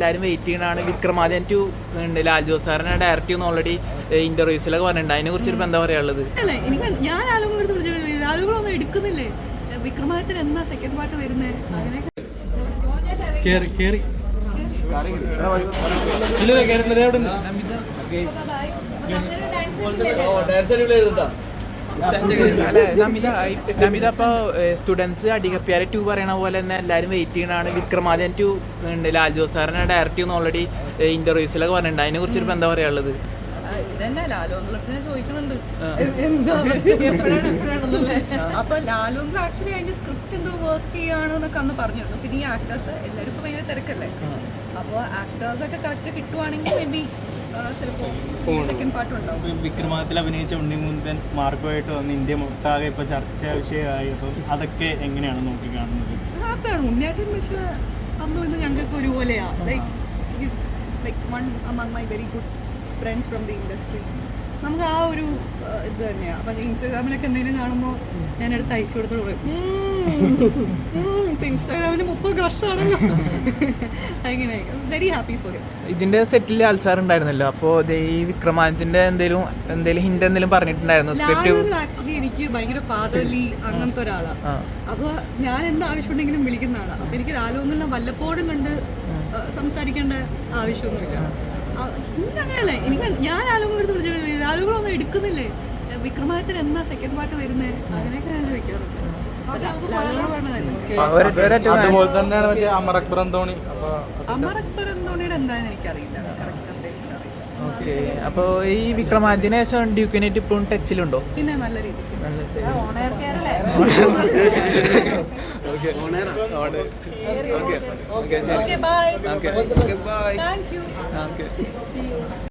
എല്ലാവരും wait ചെയ്യണതാണ്. Vikramadithyan to ഉണ്ട് ലാൽ ജോസ് സാറിനെ ഡയറക്റ്റ് ചെയ്യുന്ന ഓൾറെഡി ഇന്റർവ്യൂസിലൊക്കെ പറഞ്ഞിട്ടുണ്ട്. അതിനെ കുറിച്ച് ഇപ്പം എന്താ പറയാനുള്ളത്? ഞാൻ ആലുകളൊന്നും എടുക്കുന്നില്ലേ? വിക്രമാദിത്യൻ എന്നാ സെക്കൻഡ് പാർട്ട് വരുന്നേ? അങ്ങനെയൊക്കെ നമിത നമിത അടിക സ്റ്റുഡൻസ് അടികപ്പിയാരെ ടു പറയണ പോലെ തന്നെ എല്ലാവരും വെയിറ്റ് ചെയ്യണതാണ് വിക്രമാദിത്യൻ ടു ഉണ്ട് ലാൽ ജോസ് സാറിനെ ഡയറക്റ്റ് ഓൾറെഡി ഇന്റർവ്യൂസിലൊക്കെ പറഞ്ഞിട്ടുണ്ട് അതിനെ കുറിച്ച് ഇപ്പം എന്താ പറയാനുള്ളത് എപ്പോഴാണെന്നല്ലേ അപ്പൊ ലാലു ആക്ച്വലി അതിന്റെ സ്ക്രിപ്റ്റ് എന്തോ വർക്ക് ചെയ്യാണ് എന്നൊക്കെ അന്ന് പറഞ്ഞിരുന്നു പിന്നെ ഈ ആക്ടേഴ്സ് എല്ലാവരും ഇപ്പൊ ഭയങ്കര തിരക്കല്ലേ അപ്പോൾ ആക്ടേഴ്സ് ഒക്കെ കറക്റ്റ് കിട്ടുവാണെങ്കിൽ മേ ബി വിക്രമാദിത്യത്തിൽ അഭിനയിച്ച ഉണ്ണിമുന്തൻ മാർക്കുമായിട്ട് വന്ന് ഇന്ത്യ ഒട്ടാകെ ഇപ്പൊ ചർച്ചാ വിഷയമായി. അപ്പം അതൊക്കെ എങ്ങനെയാണ് നോക്കി കാണുന്നത്? ഹാപ്പിയാണ് ഉണ്ണിയാട്ടൻ പക്ഷേ അന്നും ഇന്ന് ഞങ്ങൾക്ക് ഒരുപോലെയാ like like one among my very good friends from the industry നമുക്ക് ആ ഒരു ഇത് തന്നെയാണ് അപ്പം ഇൻസ്റ്റാഗ്രാമിലൊക്കെ എന്തെങ്കിലും കാണുമ്പോൾ ഞാൻ എടുത്ത് അയച്ചു കൊടുത്തോളൂ ഇൻസ്റ്റാഗ്രാമിൽ മൊത്തം ക്രഷാണല്ലോ അങ്ങനെ. വെരി ഹാപ്പി ഫോർ യു ഇതിന്റെ സെറ്റിൽ അൽസാർ ഉണ്ടായിരുന്നല്ലോ. അപ്പോ ഈ വിക്രമാദിത്യന്റെ എന്തെങ്കിലും എന്തെങ്കിലും ഹിന്റ് എന്തെങ്കിലും പറഞ്ഞിട്ടുണ്ടായിരുന്നു? സ്ക്രിപ്റ്റ് ആക്ച്വലി എനിക്ക് ഭയങ്കര ഫാദർലി അങ്ങനത്തെ ഒരാളാണ് അപ്പൊ ഞാൻ എന്ത് ആവശ്യമുണ്ടെങ്കിലും വിളിക്കുന്ന ആളാണ് അപ്പൊ എനിക്ക് ലാലു വല്ലപ്പോഴും കണ്ട് സംസാരിക്കേണ്ട ആവശ്യമൊന്നുമില്ല. അങ്ങനെയല്ലേ. എനിക്ക് ഞാൻ ആലോചന എടുത്ത് വിളിച്ചു ഒന്നും എടുക്കുന്നില്ലേ? വിക്രമാദിത്യൻ എന്നാ സെക്കൻഡ് പാർട്ട് വരുന്നേ? അങ്ങനെയൊക്കെ ഞാൻ ചോദിക്കാറുണ്ട്. അതുപോലെ തന്നെയാണ് മറ്റേ അമർ അക്ബർ അന്തോണി അപ്പൊ അമർ അക്ബർ എന്തോണിയുടെ എന്താണെന്ന് എനിക്കറിയില്ല. അപ്പോൾ ഈ വിക്രമാദിത്യന് ശേഷം ഡ്യൂക്കിനായിട്ട് ഇപ്പോഴും ടച്ചിലുണ്ടോ? പിന്നെ നല്ല രീതിക്ക്.